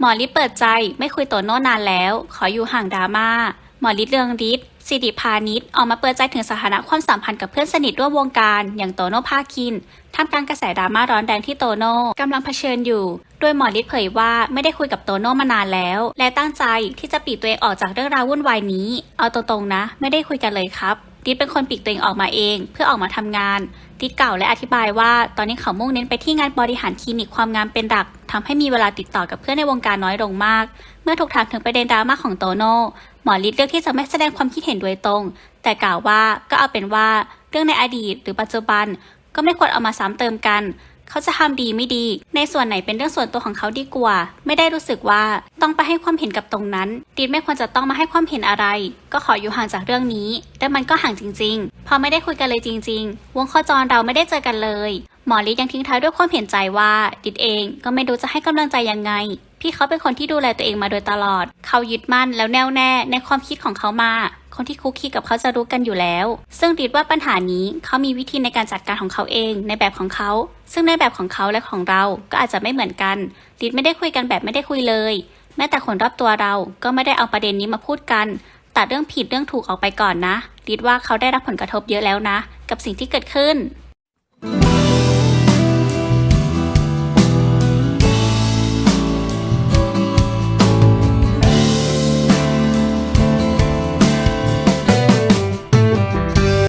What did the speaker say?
หมอฤทธิ์เปิดใจไม่คุยโตโน่นานแล้ว ขออยู่ห่างดราม่าหมอฤทธิ์เรืองฤทธิ์สิริพานิชออกมาเปิดใจถึงสถานะความสัมพันธ์กับเพื่อนสนิทร่วมวงการ อย่างโตโน่ภาคินท่ามกลางกระแสดราม่าร้อนแรงที่โตโน่กำลังเผชิญอยู่ โดยหมอฤทธิ์เผยว่าไม่ได้คุยกับโตโน่มานานแล้ว และตั้งใจที่จะปีตัวเองออกจากเรื่องราววุ่นวายนี้ เอาตรงๆนะ ไม่ได้คุยกันเลยครับ ติ๊ดเป็นคนปีกตัวเองออกมาเอง เพื่อออกมาทำงาน ติดเก่าและอธิบายว่า ตอนนี้เขามุ่งเน้นไปที่งานบริหารคลินิกความงามเป็นหลักทำให้มีเวลาติดต่อกับเพื่อนในวงการน้อยลงมาก เมื่อถูกถามถึงประเด็นดราม่าของโตโน่หมอฤทธิ์เลือกที่จะไม่แสดงความคิดเห็นโดยตรง แต่กล่าวว่าก็เอาเป็นว่าเรื่องในอดีต หรือปัจจุบัน ก็ไม่ควรเอามาซ้ำเติมกัน เขาจะทำดีไม่ดี ในส่วนไหนเป็นเรื่องส่วนตัวของเขาดีกว่า ไม่ได้รู้สึกว่าต้องไปให้ความเห็นกับตรงนั้นดีไม่ควรจะต้องมาให้ความเห็นอะไร ก็ขออยู่ห่างจากเรื่องนี้ แต่มันก็ห่างจริง ๆ พอไม่ได้คุยกันเลยจริง ๆ วงข้อจรเราไม่ได้เจอกันเลย หมอฤทธิ์ยังทิ้งท้ายด้วยความเห็นใจว่าดิดเองก็ไม่รู้จะให้กำลังใจยังไง พี่เขาเป็นคนที่ดูแลตัวเองมาโดยตลอด เขายึดมั่นแล้วแน่วแน่ในความคิดของเขามา คนที่คุกคีกับเขาจะรู้กันอยู่แล้ว ซึ่งดิดว่าปัญหานี้เขามีวิธีในการจัดการของเขาเองในแบบของเขา ซึ่งในแบบของเขาและของเราก็อาจจะไม่เหมือนกัน ดิดไม่ได้คุยกันแบบไม่ได้คุยเลย แม้แต่คนรอบตัวเราก็ไม่ได้เอาประเด็นนี้มาพูดกันตัดเรื่องผิดเรื่องถูกออกไปก่อนนะดิดว่าเขาได้รับผลกระทบเยอะแล้วนะ กับสิ่งที่เกิดขึ้น